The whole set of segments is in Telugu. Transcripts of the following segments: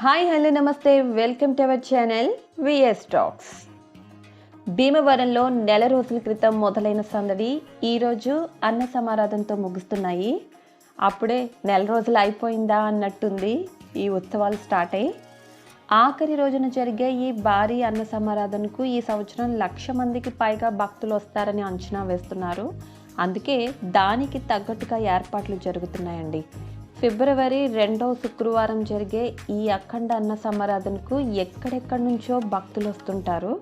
హాయ్ హలో నమస్తే. Welcome to our channel VS talks. భీమవరంలో నెల రోజుల క్రితం మొదలైన సందడి ఈరోజు అన్న సమారాధంతో ముగుస్తున్నాయి. అప్పుడే నెల రోజులు అయిపోయిందా అన్నట్టుంది ఈ ఉత్సవాలు స్టార్ట్ అయ్యి. ఆఖరి రోజున జరిగే ఈ భారీ అన్న సమారాధనకు ఈ సంవత్సరం లక్ష మందికి పైగా భక్తులు వస్తారని అంచనా వేస్తున్నారు. అందుకే దానికి తగ్గట్టుగా ఏర్పాట్లు జరుగుతున్నాయండి. ఫిబ్రవరి రెండవ శుక్రవారం జరిగే ఈ అఖండ అన్న సమారాధనకు ఎక్కడెక్కడి నుంచో భక్తులు వస్తుంటారు.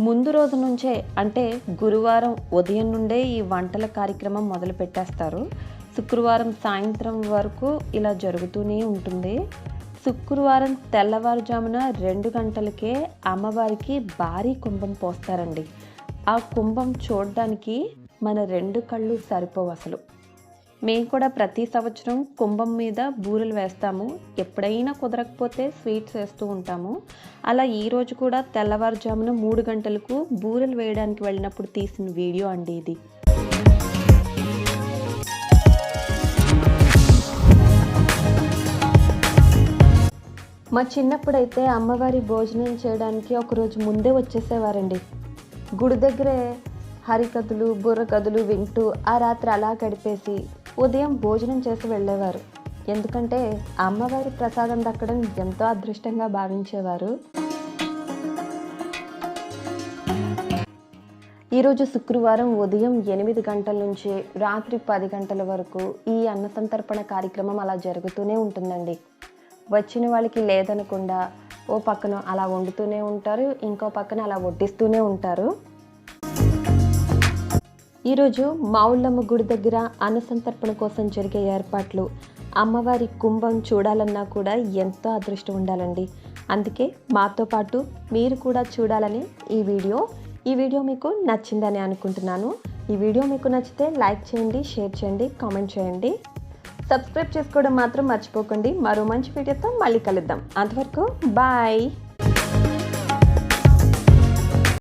ముందు రోజు నుంచే అంటే గురువారం ఉదయం నుండే ఈ వంటల కార్యక్రమం మొదలు పెట్టేస్తారు. శుక్రవారం సాయంత్రం వరకు ఇలా జరుగుతూనే ఉంటుంది. శుక్రవారం తెల్లవారుజామున రెండు గంటలకే అమ్మవారికి భారీ కుంభం పోస్తారండి. ఆ కుంభం చూడడానికి మన రెండు కళ్ళు సరిపోవు అసలు. మేము కూడా ప్రతి సంవత్సరం కుంభం మీద బూరెలు వేస్తాము. ఎప్పుడైనా కుదరకపోతే స్వీట్స్ వేస్తూ ఉంటాము. అలా ఈ రోజు కూడా తెల్లవారుజామున మూడు గంటలకు బూరెలు వేయడానికి వెళ్ళినప్పుడు తీసిన వీడియో అండి ఇది. మా చిన్నప్పుడైతే అమ్మవారి భోజనం చేయడానికి ఒకరోజు ముందే వచ్చేసేవారండి. గుడి దగ్గరే హరికథలు బుర్రకథలు వింటూ ఆ రాత్రి అలా గడిపేసి ఉదయం భోజనం చేసి వెళ్ళేవారు. ఎందుకంటే అమ్మవారి ప్రసాదం దక్కడం ఎంతో అదృష్టంగా భావించేవారు. ఈరోజు శుక్రవారం ఉదయం ఎనిమిది గంటల నుంచి రాత్రి పది గంటల వరకు ఈ అన్నసంతర్పణ కార్యక్రమం అలా జరుగుతూనే ఉంటుందండి. వచ్చిన వాళ్ళకి లేదనకుండా ఓ పక్కన అలా వండుతూనే ఉంటారు ఇంకో పక్కన అలా వడ్డిస్తూనే ఉంటారు. ఈరోజు మావుళ్ళమ్మ గుడి దగ్గర అన్నసంతర్పణ కోసం జరిగే ఏర్పాట్లు అమ్మవారి కుంభం చూడాలన్నా కూడా ఎంతో అదృష్టం ఉండాలండి. అందుకే మాతో పాటు మీరు కూడా చూడాలని ఈ వీడియో. ఈ వీడియో మీకు నచ్చిందని అనుకుంటున్నాను. ఈ వీడియో మీకు నచ్చితే లైక్ చేయండి షేర్ చేయండి కామెంట్ చేయండి. సబ్స్క్రైబ్ చేసుకోవడం మాత్రం మర్చిపోకండి. మరో మంచి వీడియోతో మళ్ళీ కలుద్దాం. అంతవరకు బాయ్.